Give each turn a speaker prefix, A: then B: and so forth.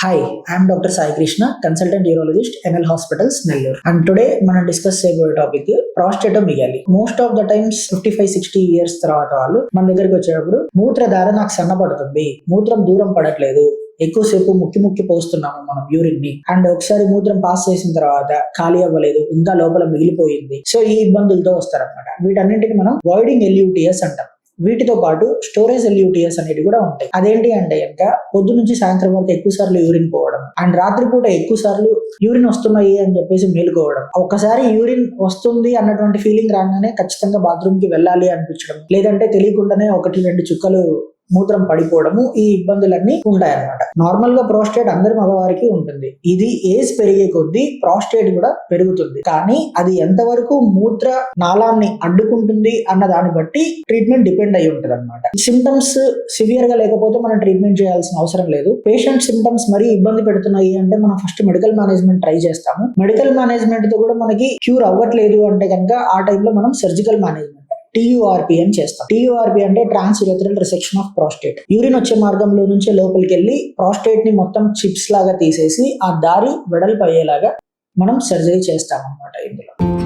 A: Hi I'm doctor Sai Krishna consultant urologist NL hospitals Nellore and today మనం discuss చేయబోయే topic ప్రాస్టేటో మిగాలి most of the times fifty five sixty years తర్వాత వాళ్ళు మన దగ్గరికి వచ్చేటప్పుడు మూత్రధార నాకు సన్నపడుతుంది మూత్రం దూరం పడట్లేదు ఎక్కువసేపు ముక్కి ముక్కి పోస్తున్నాము మనం యూరిన్ని అండ్ ఒకసారి మూత్రం పాస్ చేసిన తర్వాత ఖాళీ అవ్వలేదు ఇంకా లోపల మిగిలిపోయింది. సో ఈ ఇబ్బందులతో వస్తారన్నమాట. వీటన్నింటికి మనం వాయిడింగ్ ఎల్యూటిఎస్ అంటాం. వీటితో పాటు స్టోరేజ్ ఎల్యూటిఎస్ అనేవి కూడా ఉంటాయి. అదేంటి అంటే ఇంకా పొద్దు నుంచి సాయంత్రం వరకు ఎక్కువ సార్లు యూరిన్ పోవడం అండ్ రాత్రిపూట ఎక్కువ సార్లు యూరిన్ వస్తున్నాయి అని చెప్పేసి మేలుకోవడం. ఒక్కసారి యూరిన్ వస్తుంది అన్నటువంటి ఫీలింగ్ రాగానే ఖచ్చితంగా బాత్రూమ్కి వెళ్ళాలి అనిపించడం. లేదంటే తెలియకుండానే ఒకటి రెండు చుక్కలు మూత్రం పడిపోవడము ఈ ఇబ్బందులన్నీ ఉంటాయన్నమాట. నార్మల్గా ప్రోస్టేట్ అందరి మగవారికి ఉంటుంది. ఇది ఏజ్ పెరిగే కొద్దీ ప్రోస్టేట్ కూడా పెరుగుతుంది. కానీ అది ఎంతవరకు మూత్ర నాళాన్ని అడ్డుకుంటుంది అన్న దాన్ని బట్టి ట్రీట్మెంట్ డిపెండ్ అయి ఉంటుంది అనమాట సిమ్టమ్స్ సివియర్గా లేకపోతే మనం ట్రీట్మెంట్ చేయాల్సిన అవసరం లేదు. పేషెంట్ సిమ్టమ్స్ మరీ ఇబ్బంది పెడుతున్నాయి అంటే మనం ఫస్ట్ మెడికల్ మేనేజ్మెంట్ ట్రై చేస్తాము. మెడికల్ మేనేజ్మెంట్తో కూడా మనకి క్యూర్ అవ్వట్లేదు అంటే కనుక ఆ టైంలో మనం సర్జికల్ మేనేజ్మెంట్ టీయూఆర్పి అని చేస్తాం. టీయూఆర్పి అంటే transurethral resection of prostate. Urine వచ్చే మార్గంలో నుంచి లోపలికి వెళ్ళి ప్రాస్టేట్ని మొత్తం చిప్స్ లాగా తీసేసి ఆ దారి వెడల్పు అయ్యేలాగా మనం సర్జరీ చేస్తాం అనమాట ఇందులో.